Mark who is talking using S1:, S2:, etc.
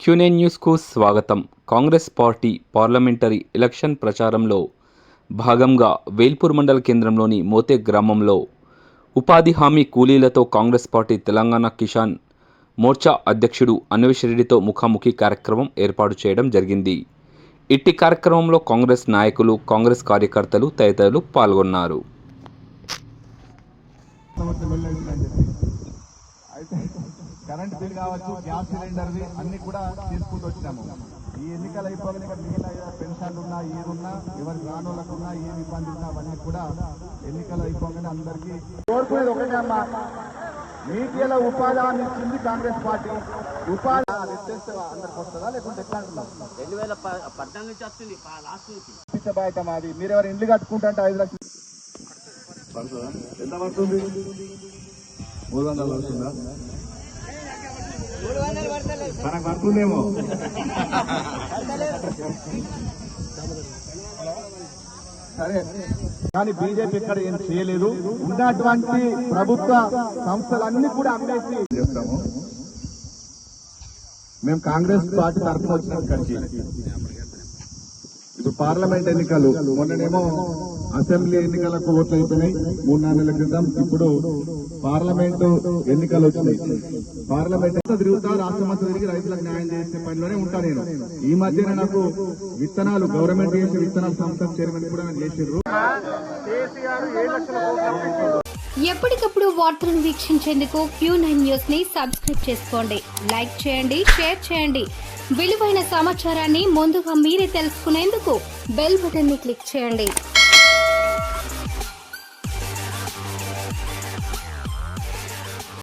S1: క్యూనే న్యూస్కు స్వాగతం. Congress party parliamentary election ప్రచారంలో భాగంగా వేల్పూర్ మండల కేంద్రంలోని మోతే గ్రామంలో ఉపాధి హామీ కూలీలతో కాంగ్రెస్ పార్టీ తెలంగాణ కిసాన్ మోర్చా అధ్యక్షుడు అన్వేష్ రెడ్డితో ముఖాముఖి కార్యక్రమం ఏర్పాటు చేయడం జరిగింది. ఇట్టి కార్యక్రమంలో కాంగ్రెస్ నాయకులు కాంగ్రెస్ కార్యకర్తలు తదితరులు పాల్గొన్నారు.
S2: అయితే కరెంట్ బిల్ కావచ్చు గ్యాస్ సిలిండర్ది అన్ని కూడా తీసుకుంటూ వచ్చినాము. ఈ ఎన్నికలు అయిపోగానే ఇక్కడ మిగిలిన పెన్షన్లు ఉన్నా ఏదున్నా ఎవరి రానోళ్ళకు ఉన్నా ఏమి ఇబ్బంది ఉన్నా అవన్నీ కూడా ఎన్నికలు అయిపోగానే అందరికీ కోరుకునేది ఒకటే అమ్మా. మీడియాలో ఉపాధి హామీ ఇచ్చింది కాంగ్రెస్ పార్టీ. ఉపాధి అందరికి వస్తుందా లేకుంటే ఎట్లా అంటున్నాం
S3: రెండు వేల ప- పద్నాలుగు నుంచి వస్తుంది లాస్ట్ నుంచి.
S2: బాధ్యత మాది. ఇల్లు కట్టుకుంటే ఐదు లక్షలు. ఎంత పడుతుంది? మూడు వందలు పడుతుందా? మనకు పడుతుందేమో. సరే. కానీ బీజేపీ ఇక్కడ ఏం చేయలేదు. ఉన్నటువంటి ప్రభుత్వ సంస్థలన్నీ కూడా అమ్మేసి చేస్తాము. మేము కాంగ్రెస్ పార్టీ తరఫున వచ్చినాం ఇక్కడికి ఇప్పుడు పార్లమెంట్ ఎన్నికలు. మొన్ననేమో అసెంబ్లీ ఎన్నికలకు ఓట్లు అయిపోయినాయి మూడు నెలల క్రితం ఇప్పుడు పార్లమెంటు ఎన్నికలు వచ్చినాయి. పార్లమెంట్ తిరుగుతా తిరుగుతా రాష్ట్రమంతా తిరిగి రైతులకు న్యాయం చేసే పనిలోనే ఉంటా నేను. ఈ మధ్యన నాకు విత్తనాలు గవర్నమెంట్ చేసే విత్తనాల సంస్థ చైర్మన్ కూడా నాకు చేసిర్రు
S4: ఎప్పటికప్పుడు వార్తలను వీక్షించేందుకు క్యూ నైన్ న్యూస్ని సబ్స్క్రైబ్ చేసుకోండి. లైక్ చేయండి షేర్ చేయండి. విలువైన సమాచారాన్ని ముందుగా మీరే తెలుసుకునేందుకు బెల్ బటన్ని క్లిక్ చేయండి.